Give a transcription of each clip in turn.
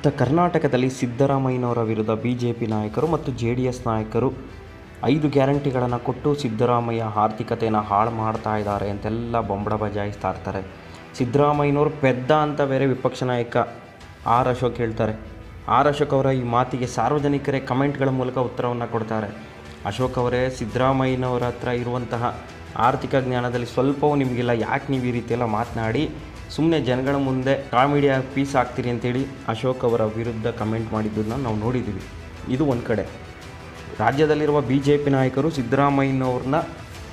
ಇತ್ತ ಕರ್ನಾಟಕದಲ್ಲಿ ಸಿದ್ದರಾಮಯ್ಯನವರ ವಿರುದ್ಧ ಬಿ ಜೆ ಪಿ ನಾಯಕರು ಮತ್ತು ಜೆ ಡಿ ಎಸ್ ನಾಯಕರು ಐದು ಗ್ಯಾರಂಟಿಗಳನ್ನು ಕೊಟ್ಟು ಸಿದ್ದರಾಮಯ್ಯ ಆರ್ಥಿಕತೆಯನ್ನು ಹಾಳು ಮಾಡ್ತಾ ಇದ್ದಾರೆ ಅಂತೆಲ್ಲ ಬೊಂಬಡ ಬಜಾಯಿಸ್ತಾ ಇರ್ತಾರೆ. ಸಿದ್ದರಾಮಯ್ಯನವರು ಪೆದ್ದ ಅಂತ ಬೇರೆ ವಿಪಕ್ಷ ನಾಯಕ ಆರ್ ಅಶೋಕ್ ಹೇಳ್ತಾರೆ. ಆರ್ ಅಶೋಕ್ ಅವರ ಈ ಮಾತಿಗೆ ಸಾರ್ವಜನಿಕರೇ ಕಮೆಂಟ್ಗಳ ಮೂಲಕ ಉತ್ತರವನ್ನು ಕೊಡ್ತಾರೆ. ಅಶೋಕ್ ಅವರೇ, ಸಿದ್ದರಾಮಯ್ಯನವರ ಹತ್ರ ಇರುವಂತಹ ಆರ್ಥಿಕ ಜ್ಞಾನದಲ್ಲಿ ಸ್ವಲ್ಪವೂ ನಿಮಗೆಲ್ಲ. ಯಾಕೆ ನೀವು ಈ ರೀತಿಯೆಲ್ಲ ಮಾತನಾಡಿ? ಸುಮ್ಮನೆ ಜನಗಳ ಮುಂದೆ ಕಾಮಿಡಿಯ ಪೀಸ್ ಆಗ್ತೀರಿ ಅಂತೇಳಿ ಅಶೋಕ್ ಅವರ ವಿರುದ್ಧ ಕಮೆಂಟ್ ಮಾಡಿದ್ದನ್ನು ನಾವು ನೋಡಿದ್ದೀವಿ. ಇದು ಒಂದು ಕಡೆ. ರಾಜ್ಯದಲ್ಲಿರುವ ಬಿ ಜೆ ಪಿ ನಾಯಕರು ಸಿದ್ದರಾಮಯ್ಯನವ್ರನ್ನ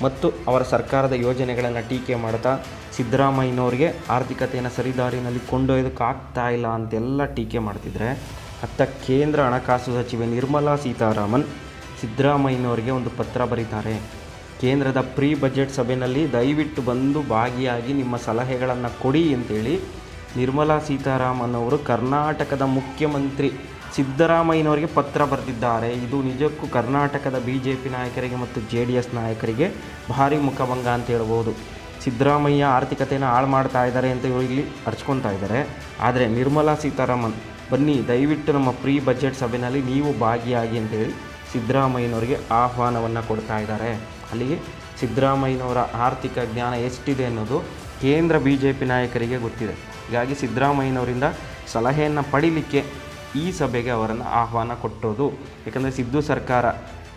ಮತ್ತು ಅವರ ಸರ್ಕಾರದ ಯೋಜನೆಗಳನ್ನು ಟೀಕೆ ಮಾಡ್ತಾ ಸಿದ್ದರಾಮಯ್ಯನವ್ರಿಗೆ ಆರ್ಥಿಕತೆಯನ್ನು ಸರಿದಾರಿನಲ್ಲಿ ಕೊಂಡೊಯ್ಯೋದಕ್ಕಾಗ್ತಾ ಇಲ್ಲ ಅಂತೆಲ್ಲ ಟೀಕೆ ಮಾಡ್ತಿದ್ರೆ, ಅತ್ತ ಕೇಂದ್ರ ಹಣಕಾಸು ಸಚಿವೆ ನಿರ್ಮಲಾ ಸೀತಾರಾಮನ್ ಸಿದ್ದರಾಮಯ್ಯನವರಿಗೆ ಒಂದು ಪತ್ರ ಬರೀತಾರೆ. ಕೇಂದ್ರದ ಪ್ರೀ ಬಜೆಟ್ ಸಭೆಯಲ್ಲಿ ದಯವಿಟ್ಟು ಬಂದು ಭಾಗಿಯಾಗಿ ನಿಮ್ಮ ಸಲಹೆಗಳನ್ನು ಕೊಡಿ ಅಂತೇಳಿ ನಿರ್ಮಲಾ ಸೀತಾರಾಮನ್ ಅವರು ಕರ್ನಾಟಕದ ಮುಖ್ಯಮಂತ್ರಿ ಸಿದ್ದರಾಮಯ್ಯನವರಿಗೆ ಪತ್ರ ಬರೆದಿದ್ದಾರೆ. ಇದು ನಿಜಕ್ಕೂ ಕರ್ನಾಟಕದ ಬಿ ಜೆ ಪಿ ನಾಯಕರಿಗೆ ಮತ್ತು ಜೆ ಡಿ ಎಸ್ ನಾಯಕರಿಗೆ ಭಾರಿ ಮುಖಭಂಗ ಅಂತ ಹೇಳ್ಬೋದು. ಸಿದ್ದರಾಮಯ್ಯ ಆರ್ಥಿಕತೆಯನ್ನು ಹಾಳು ಮಾಡ್ತಾ ಇದ್ದಾರೆ ಅಂತ ಇವರು ಇಲ್ಲಿ ಹರ್ಚ್ಕೊತಾ ಇದ್ದಾರೆ. ಆದರೆ ನಿರ್ಮಲಾ ಸೀತಾರಾಮನ್, ಬನ್ನಿ ದಯವಿಟ್ಟು ನಮ್ಮ ಪ್ರೀ ಬಜೆಟ್ ಸಭೆಯಲ್ಲಿ ನೀವು ಭಾಗಿಯಾಗಿ ಅಂತೇಳಿ ಸಿದ್ದರಾಮಯ್ಯನವರಿಗೆ ಆಹ್ವಾನವನ್ನು ಕೊಡ್ತಾ ಇದ್ದಾರೆ. ಅಲ್ಲಿಗೆ ಸಿದ್ದರಾಮಯ್ಯನವರ ಆರ್ಥಿಕ ಜ್ಞಾನ ಎಷ್ಟಿದೆ ಅನ್ನೋದು ಕೇಂದ್ರ ಬಿ ಜೆ ಪಿ ನಾಯಕರಿಗೆ ಗೊತ್ತಿದೆ. ಹೀಗಾಗಿ ಸಿದ್ದರಾಮಯ್ಯನವರಿಂದ ಸಲಹೆಯನ್ನು ಪಡೀಲಿಕ್ಕೆ ಈ ಸಭೆಗೆ ಅವರನ್ನು ಆಹ್ವಾನ ಕೊಟ್ಟೋದು. ಯಾಕಂದರೆ ಸಿದ್ದು ಸರ್ಕಾರ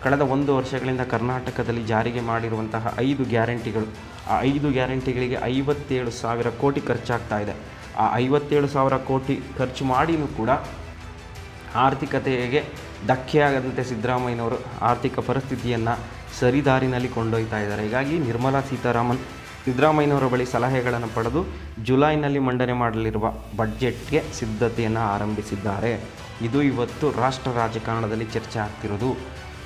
ಕಳೆದ ಒಂದು ವರ್ಷಗಳಿಂದ ಕರ್ನಾಟಕದಲ್ಲಿ ಜಾರಿಗೆ ಮಾಡಿರುವಂತಹ ಐದು ಗ್ಯಾರಂಟಿಗಳು, ಆ ಐದು ಗ್ಯಾರಂಟಿಗಳಿಗೆ ಐವತ್ತೇಳು ಸಾವಿರ ಕೋಟಿ ಖರ್ಚಾಗ್ತಾ ಇದೆ. ಆ ಐವತ್ತೇಳು ಸಾವಿರ ಕೋಟಿ ಖರ್ಚು ಮಾಡಿಯೂ ಕೂಡ ಆರ್ಥಿಕತೆಗೆ ಧಕ್ಕೆಯಾಗದಂತೆ ಸಿದ್ದರಾಮಯ್ಯನವರು ಆರ್ಥಿಕ ಪರಿಸ್ಥಿತಿಯನ್ನು ಸರಿದಾರಿನಲ್ಲಿ ಕೊಂಡೊಯ್ತಾ ಇದ್ದಾರೆ. ಹೀಗಾಗಿ ನಿರ್ಮಲಾ ಸೀತಾರಾಮನ್ ಸಿದ್ದರಾಮಯ್ಯನವರ ಬಳಿ ಸಲಹೆಗಳನ್ನು ಪಡೆದು ಜುಲೈನಲ್ಲಿ ಮಂಡನೆ ಮಾಡಲಿರುವ ಬಡ್ಜೆಟ್ಗೆ ಸಿದ್ಧತೆಯನ್ನು ಆರಂಭಿಸಿದ್ದಾರೆ. ಇದು ಇವತ್ತು ರಾಷ್ಟ್ರ ರಾಜಕಾರಣದಲ್ಲಿ ಚರ್ಚೆ ಆಗ್ತಿರೋದು.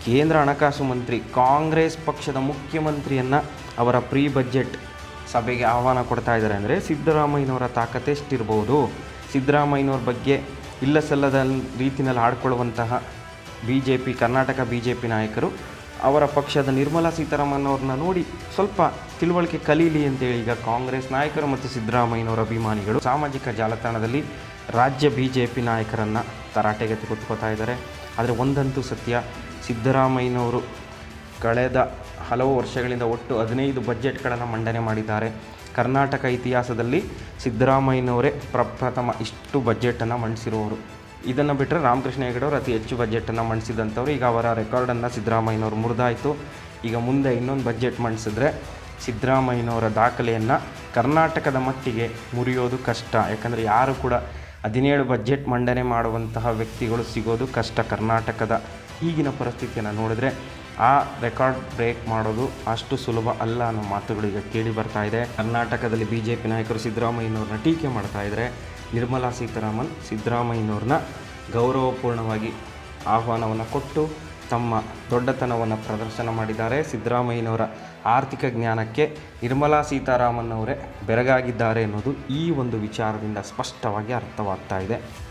ಕೇಂದ್ರ ಹಣಕಾಸು ಮಂತ್ರಿ, ಕಾಂಗ್ರೆಸ್ ಪಕ್ಷದ ಮುಖ್ಯಮಂತ್ರಿಯನ್ನು ಅವರ ಪ್ರೀ ಬಜೆಟ್ ಸಭೆಗೆ ಆಹ್ವಾನ ಕೊಡ್ತಾ ಇದ್ದಾರೆ ಅಂದರೆ ಸಿದ್ದರಾಮಯ್ಯನವರ ತಾಕತೆ ಎಷ್ಟಿರ್ಬೋದು? ಸಿದ್ದರಾಮಯ್ಯನವ್ರ ಬಗ್ಗೆ ಇಲ್ಲ ಸಲ್ಲದ ರೀತಿಯಲ್ಲಿ ಆಡ್ಕೊಳ್ಳುವಂತಹ B J P Karnataka B J P ನಾಯಕರು ಅವರ ಪಕ್ಷದ ನಿರ್ಮಲಾ ಸೀತಾರಾಮನ್ ಅವ್ರನ್ನ ನೋಡಿ ಸ್ವಲ್ಪ ತಿಳುವಳಿಕೆ ಕಲೀಲಿ ಅಂತೇಳಿ ಈಗ ಕಾಂಗ್ರೆಸ್ ನಾಯಕರು ಮತ್ತು ಸಿದ್ದರಾಮಯ್ಯನವರ ಅಭಿಮಾನಿಗಳು ಸಾಮಾಜಿಕ ಜಾಲತಾಣದಲ್ಲಿ ರಾಜ್ಯ ಬಿ ಜೆ ಪಿ ನಾಯಕರನ್ನು ತರಾಟೆಗೆ ತೆಗೆದುಕೊತಾ ಇದ್ದಾರೆ. ಆದರೆ ಒಂದಂತೂ ಸತ್ಯ, ಸಿದ್ದರಾಮಯ್ಯನವರು ಕಳೆದ ಹಲವು ವರ್ಷಗಳಿಂದ ಒಟ್ಟು ಹದಿನೈದು ಬಜೆಟ್ಗಳನ್ನು ಮಂಡನೆ ಮಾಡಿದ್ದಾರೆ. ಕರ್ನಾಟಕ ಇತಿಹಾಸದಲ್ಲಿ ಸಿದ್ದರಾಮಯ್ಯನವರೇ ಪ್ರಪ್ರಥಮ ಇಷ್ಟು ಬಜೆಟನ್ನು ಮಂಡಿಸಿರುವವರು ಇದನ್ನು ಬಿಟ್ಟರೆ ರಾಮಕೃಷ್ಣ ಹೆಗಡೆ ಅವರು ಅತಿ ಹೆಚ್ಚು ಬಜೆಟನ್ನು ಮಂಡಿಸಿದಂಥವ್ರು. ಈಗ ಅವರ ರೆಕಾರ್ಡನ್ನು ಸಿದ್ದರಾಮಯ್ಯನವರು ಮುರಿದಾಯಿತು. ಈಗ ಮುಂದೆ ಇನ್ನೊಂದು ಬಜೆಟ್ ಮಂಡಿಸಿದ್ರೆ ಸಿದ್ದರಾಮಯ್ಯನವರ ದಾಖಲೆಯನ್ನು ಕರ್ನಾಟಕದ ಮಟ್ಟಿಗೆ ಮುರಿಯೋದು ಕಷ್ಟ. ಯಾಕಂದರೆ ಯಾರು ಕೂಡ ಹದಿನೇಳು ಬಜೆಟ್ ಮಂಡನೆ ಮಾಡುವಂತಹ ವ್ಯಕ್ತಿಗಳು ಸಿಗೋದು ಕಷ್ಟ ಕರ್ನಾಟಕದ ಈಗಿನ ಪರಿಸ್ಥಿತಿಯನ್ನು ನೋಡಿದ್ರೆ. ಆ ರೆಕಾರ್ಡ್ ಬ್ರೇಕ್ ಮಾಡೋದು ಅಷ್ಟು ಸುಲಭ ಅಲ್ಲ ಅನ್ನೋ ಮಾತುಗಳು ಈಗ ಕೇಳಿ ಬರ್ತಾ ಇದೆ. ಕರ್ನಾಟಕದಲ್ಲಿ ಬಿ ಜೆ ಪಿ ನಾಯಕರು ಸಿದ್ದರಾಮಯ್ಯನವ್ರನ್ನ ಟೀಕೆ ಮಾಡ್ತಾ ಇದ್ದಾರೆ ನಿರ್ಮಲಾ ಸೀತಾರಾಮನ್, ಸಿದ್ದರಾಮಯ್ಯನವ್ರನ್ನ ಗೌರವಪೂರ್ಣವಾಗಿ ಆಹ್ವಾನವನ್ನು ಕೊಟ್ಟು ತಮ್ಮ ದೊಡ್ಡತನವನ್ನು ಪ್ರದರ್ಶನ ಮಾಡಿದ್ದಾರೆ. ಸಿದ್ದರಾಮಯ್ಯನವರ ಆರ್ಥಿಕ ಜ್ಞಾನಕ್ಕೆ ನಿರ್ಮಲಾ ಸೀತಾರಾಮನ್ ಅವರೇ ಬೆರಗಾಗಿದ್ದಾರೆ ಅನ್ನೋದು ಈ ಒಂದು ವಿಚಾರದಿಂದ ಸ್ಪಷ್ಟವಾಗಿ ಅರ್ಥವಾಗ್ತಾ ಇದೆ.